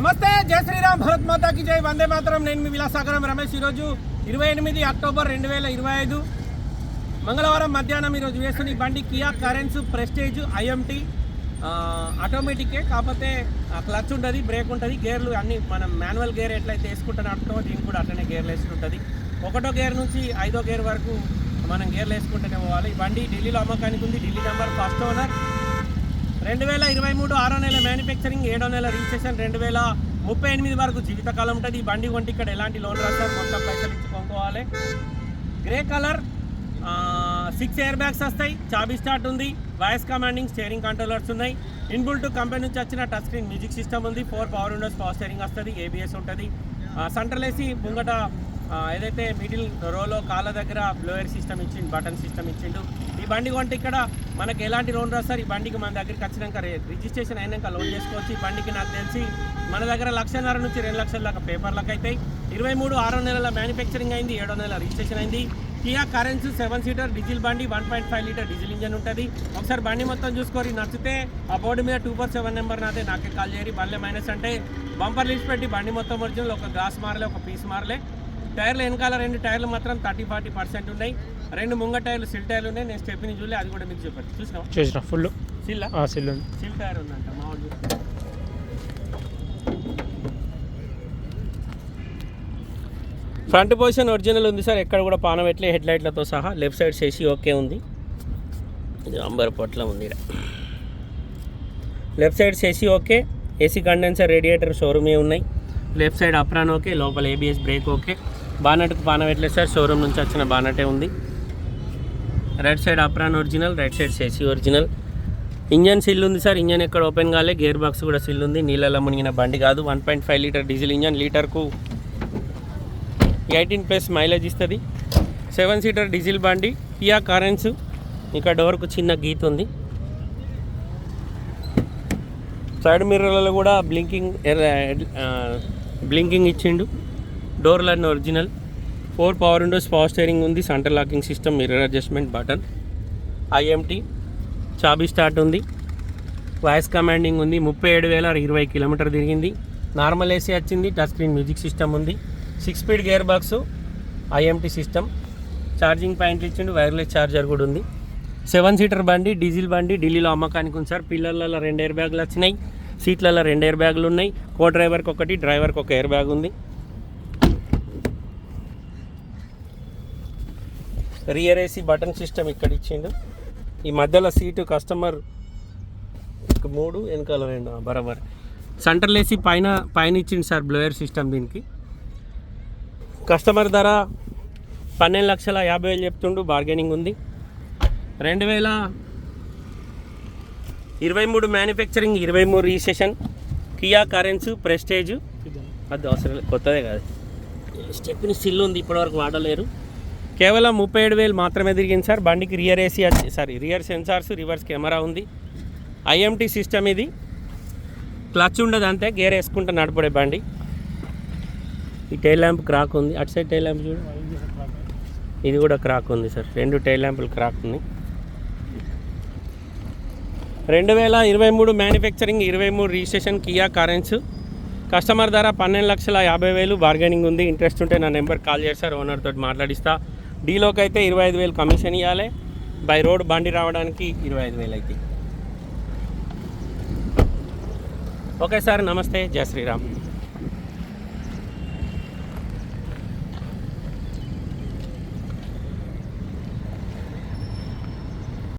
నమస్తే జయ శ్రీరామ్ భరత్ మాతాకి జై. వందే మాతరం. నేను మీ విలాసాగరం రమేష్ ఈరోజు ఇరవై ఎనిమిది అక్టోబర్ రెండు వేల ఇరవై ఐదు. మంగళవారం మధ్యాహ్నం ఈరోజు వేసుకుని ఈ బండి కియా కరెన్స్ ప్రెస్టేజ్ ఐఎంటీ ఆటోమేటిక్కే కాకపోతే క్లచ్ ఉంటుంది బ్రేక్ ఉంటుంది. గేర్లు అన్ని మనం మాన్యువల్ గేర్ ఎట్లయితే వేసుకుంటాను అంటామో దీనికి కూడా అట్లనే గేర్లు వేసుకుంటుంది. ఒకటో గేర్ నుంచి ఐదో గేర్ వరకు మనం గేర్లు వేసుకుంటూనే పోవాలి. బండి ఢిల్లీలో అమ్మకానికి ఉంది. Delhi number first owner. రెండు వేల ఇరవై మూడు ఆరో నెల మ్యానుఫ్యాక్చరింగ్ ఏడో నెల రిజిస్ట్రేషన్ రెండు వేల ముప్పై ఎనిమిది వరకు జీవితకాలం ఉంటుంది. ఈ బండి కొంటే ఇక్కడ ఎలాంటి లోన్ రాస్తారు? మొత్తం పైసలు ఇచ్చి కొనుక్కోవాలి. Grey colour six air bags వస్తాయి. చాబీ స్టార్ట్ ఉంది. వాయిస్ కమాండింగ్ స్టేరింగ్ కంట్రోలర్స్ ఉన్నాయి. ఇన్బుల్ టు కంపెనీ నుంచి వచ్చిన టచ్ స్క్రీన్ మ్యూజిక్ సిస్టమ్ ఉంది. Four power windows power steering వస్తుంది. ఏబిఎస్ ఉంటుంది. సెంట్రల్ ఏసీ ముంగట ఏదైతే మిడిల్ రోలో కాళ్ళ దగ్గర బ్లోయర్ సిస్టమ్ ఇచ్చిండు బటన్ సిస్టమ్ ఇచ్చిండు బండి కొంటే ఇక్కడ మనకి ఎలాంటి లోన్ రాస్తారు? ఈ బండికి మన దగ్గరికి వచ్చినాక రిజిస్ట్రేషన్ అయినాక లోన్ చేసుకోవచ్చు. ఈ బండికి నాకు తెలిసి మన దగ్గర లక్షన్నర నుంచి రెండు లక్షల దాకా పేపర్లకు అవుతాయి ఇరవై మూడు ఆరో నెలల మ్యానుఫ్యాక్చరింగ్ అయింది ఏడో నెల రిజిస్ట్రేషన్ అయింది. Kia Carens seven seater diesel బండి one point five litre diesel engine ఉంటుంది. ఒకసారి బండి మొత్తం చూసుకొని నచ్చితే ఆ బోర్డు మీద టూ ఫోర్ సెవెన్ నెంబర్ నాదే నాకే కాల్ చేయరి బండ్లే మైనస్ అంటే బంపర్ లిస్ట్ పెట్టి బండి మొత్తం ఒరిజినల్ ఒక గ్లాస్ మారలే ఒక పీస్ మారలే. టైర్లు వెనకాల రెండు టైర్లు మాత్రం థర్టీ ఫార్టీ పర్సెంట్ ఉన్నాయి. రెండు ముంగ టైర్లు సిల్ టైర్లు ఉన్నాయి. నేను స్టెప్ని చూడలే అది కూడా మీకు చెప్పండి చూసినాం చూసిన ఫుల్. సిల్లా? సిల్ ఉంది. సిల్ టైర్ ఉందంట మా వాళ్ళు ఫ్రంట్ పొజిషన్ ఒరిజినల్ ఉంది సార్. ఎక్కడ కూడా పాన పెట్టలే. హెడ్ లైట్లతో సహా లెఫ్ట్ సైడ్ చేసి ఓకే ఉంది. ఇది అంబర్ పొట్ల ఉంది. లెఫ్ట్ సైడ్ చేసి ఓకే. ఏసీ కండెన్సర్ రేడియేటర్ షోరూమే ఉన్నాయి. లెఫ్ట్ సైడ్ అప్రాన్ ఓకే లోపల ఏబిఎస్ బ్రేక్ ఓకే. బానట్కు పాన పెట్టలేదు సార్? షోరూమ్ నుంచి వచ్చిన బానటే ఉంది. Right side apron original right side chassis original. Engine seal ఉంది సార్. ఇంజన్ ఎక్కడ ఓపెన్ కాలే? గేర్ బాక్స్ కూడా సిల్ ఉంది. నీళ్ళలో మునిగిన బండి కాదు. One point five litre diesel engine లీటర్కు eighteen plus mileage ఇస్తుంది. సెవెన్ సీటర్ డీజిల్ బండి. కియా కరెన్స్ ఇక్కడ డోర్కు చిన్న గీత ఉంది. సైడ్ మిర్రర్లలో కూడా బ్లింకింగ్ బ్లింకింగ్ ఇచ్చిండు. డోర్లన్నీ original four power windows power steering ఉంది. Centre locking system mirror adjustment button IMT చాబీ start ఉంది. వాయిస్ కమాండింగ్ ఉంది. ముప్పై ఏడు వేల ఇరవై కిలోమీటర్ తిరిగింది. నార్మల్ ఏసీ వచ్చింది. టచ్ స్క్రీన్ మ్యూజిక్ సిస్టమ్ ఉంది. Six speed gear box IMT system charging పాయింట్లు ఇచ్చిండు. వైర్లెస్ ఛార్జర్ కూడా ఉంది. సెవెన్ సీటర్ బండి డీజిల్ బండి ఢిల్లీలో అమ్మకానికి ఉంది సార్ పిల్లల రెండు ఎయిర్ బ్యాగులు వచ్చినాయి. సీట్లలో రెండు ఎయిర్ బ్యాగులు ఉన్నాయి. కో డ్రైవర్కి ఒకటి డ్రైవర్కి ఒక ఎయిర్ బ్యాగ్ ఉంది. రియర్ ఏసీ బటన్ సిస్టమ్ ఇక్కడ ఇచ్చిండు. ఈ మధ్యలో సీటు కస్టమర్ మూడు వెనకాల రెండు. బరాబర్. సెంట్రల్ ఏసీ పైన పైన ఇచ్చింది సార్ బ్లోయర్ సిస్టమ్ దీనికి. కస్టమర్ ధర పన్నెండు లక్షల యాభై వేలు చెప్తుండు. బార్గెనింగ్ ఉంది. రెండు వేల ఇరవై మూడు మ్యానుఫ్యాక్చరింగ్ ఇరవై మూడు రిజిస్ట్రేషన్ కియా కరెన్స్ ప్రెస్టేజ్ అది అవసరం లేదు కొత్తదే కాదు. స్టెప్ని స్టిల్ ఉంది ఇప్పటివరకు వాడలేరు. కేవలం ముప్పై ఏడు వేలు మాత్రమే తిరిగింది సార్. బండికి rear AC sorry rear sensors reverse camera ఉంది. ఐఎంటీ సిస్టమ్ ఇది. క్లచ్ ఉండదు అంతే గేర్ వేసుకుంటే నడపడే బండి. ఈ టైల్ ల్యాంప్ క్రాక్ ఉంది. అటు సైడ్ టైల్ ల్యాంప్ చూడు. ఇది కూడా క్రాక్ ఉంది సార్. రెండు టైల్ ల్యాంపులు క్రాక్ ఉంది రెండు వేల ఇరవై మూడు మ్యానుఫ్యాక్చరింగ్ ఇరవై మూడు రిజిస్ట్రేషన్ కియా కరెన్స్. కస్టమర్ ధర పన్నెండు లక్షల యాభై వేలు. బార్గెనింగ్ ఉంది. ఇంట్రెస్ట్ ఉంటే నా నెంబర్ కాల్ చేస్తారు ఓనర్ తోటి మాట్లాడిస్తా. డీలోకి అయితే ఇరవై ఐదు వేలు కమిషన్ ఇవ్వాలి బై రోడ్ బండి రావడానికి ఇరవై ఐదు వేలు అయితే. ఓకే సార్ నమస్తే. జయ శ్రీరామ్.